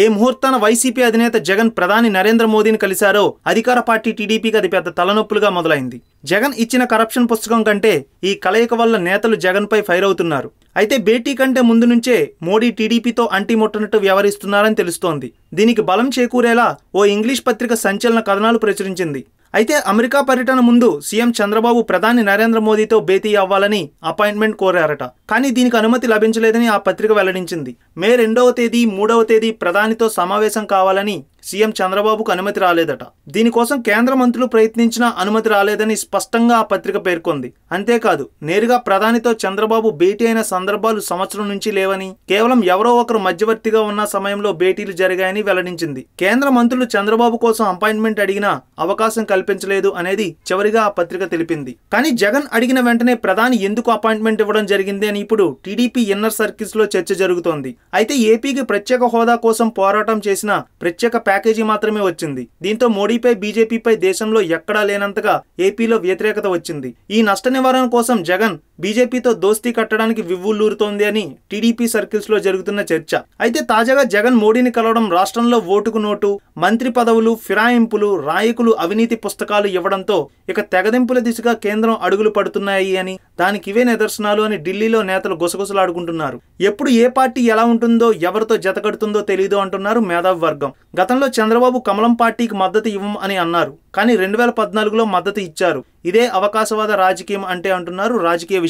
ఏ ముహూర్తాన YCP అధినేత జగన్ ప్రధాని నరేంద్ర మోదీని కలిశారో అధికార పార్టీ టీడీపీకి అది పెద్ద తలనొప్పులుగా మొదలైంది. జగన్ ఇచ్చిన కరప్షన్ పుస్తకం కంటే ఈ కలయిక వల్ల నేతలు జగన్పై ఫైర్ అవుతున్నారు. అయితే భేటీ కంటే ముందు నుంచే మోడీ టీడీపీతో అంటిముట్టనట్టు వ్యవహరిస్తున్నారని తెలుస్తోంది. దీనికి బలం చేకూరేలా ఓ ఇంగ్లీష్ పత్రిక సంచలన కథనాలు ప్రచురించింది. అయితే అమెరికా పర్యటన ముందు సీఎం చంద్రబాబు ప్రధాని నరేంద్ర మోదీతో భేటీ అవ్వాలని అపాయింట్మెంట్ కోరారట. కానీ దీనికి అనుమతి లభించలేదని ఆ పత్రిక వెల్లడించింది. మే రెండవ తేదీ మూడవ తేదీ ప్రధానితో సమావేశం కావాలని సీఎం చంద్రబాబుకు అనుమతి రాలేదట. దీనికోసం కేంద్ర మంత్రులు ప్రయత్నించినా అనుమతి రాలేదని స్పష్టంగా ఆ పత్రిక పేర్కొంది. అంతేకాదు నేరుగా ప్రధానితో చంద్రబాబు భేటీ అయిన సందర్భాలు సంవత్సరం నుంచి లేవని కేవలం ఎవరో ఒకరు మధ్యవర్తిగా ఉన్న సమయంలో భేటీలు జరిగాయని వెల్లడించింది. కేంద్ర మంత్రులు చంద్రబాబు కోసం అపాయింట్మెంట్ అడిగినా అవకాశం కల్పించలేదు అనేది చివరిగా ఆ పత్రిక తెలిపింది. కానీ జగన్ అడిగిన వెంటనే ప్రధాని ఎందుకు అపాయింట్మెంట్ ఇవ్వడం జరిగింది అని ఇప్పుడు టీడీపీ ఇన్నర్ సర్కిల్స్లో చర్చ జరుగుతోంది. అయితే ఏపీకి ప్రత్యేక హోదా కోసం పోరాటం చేసిన ప్రత్యేక ప్యాకేజీ మాత్రమే వచ్చింది. దీంతో మోడీపై బీజేపీపై దేశంలో ఎక్కడా లేనంతగా ఏపీలో వ్యతిరేకత వచ్చింది. ఈ నష్ట నివారణ కోసం జగన్ బీజేపీతో దోస్తీ కట్టడానికి వివ్వుల్లూరుతోంది అని టీడీపీ సర్కిల్స్లో జరుగుతున్న చర్చ. అయితే తాజాగా జగన్ మోడీని కలవడం రాష్ట్రంలో ఓటుకు నోటు మంత్రి పదవులు ఫిరాయింపులు రాయకులు అవినీతి పుస్తకాలు ఇవ్వడంతో ఇక తెగదింపుల దిశగా కేంద్రం అడుగులు పడుతున్నాయి అని దానికి ఇవే నిదర్శనాలు అని ఢిల్లీలో నేతలు గుసగుసలాడుకుంటున్నారు. ఎప్పుడు ఏ పార్టీ ఎలా ఉంటుందో ఎవరితో జతకడుతుందో తెలియదు అంటున్నారు మేధావి వర్గం. గతంలో చంద్రబాబు కమలం పార్టీకి మద్దతు ఇవ్వం అని అన్నారు. కానీ రెండు వేల పద్నాలుగులో మద్దతు ఇచ్చారు. ఇదే అవకాశవాద రాజకీయం అంటే అంటున్నారు రాజకీయ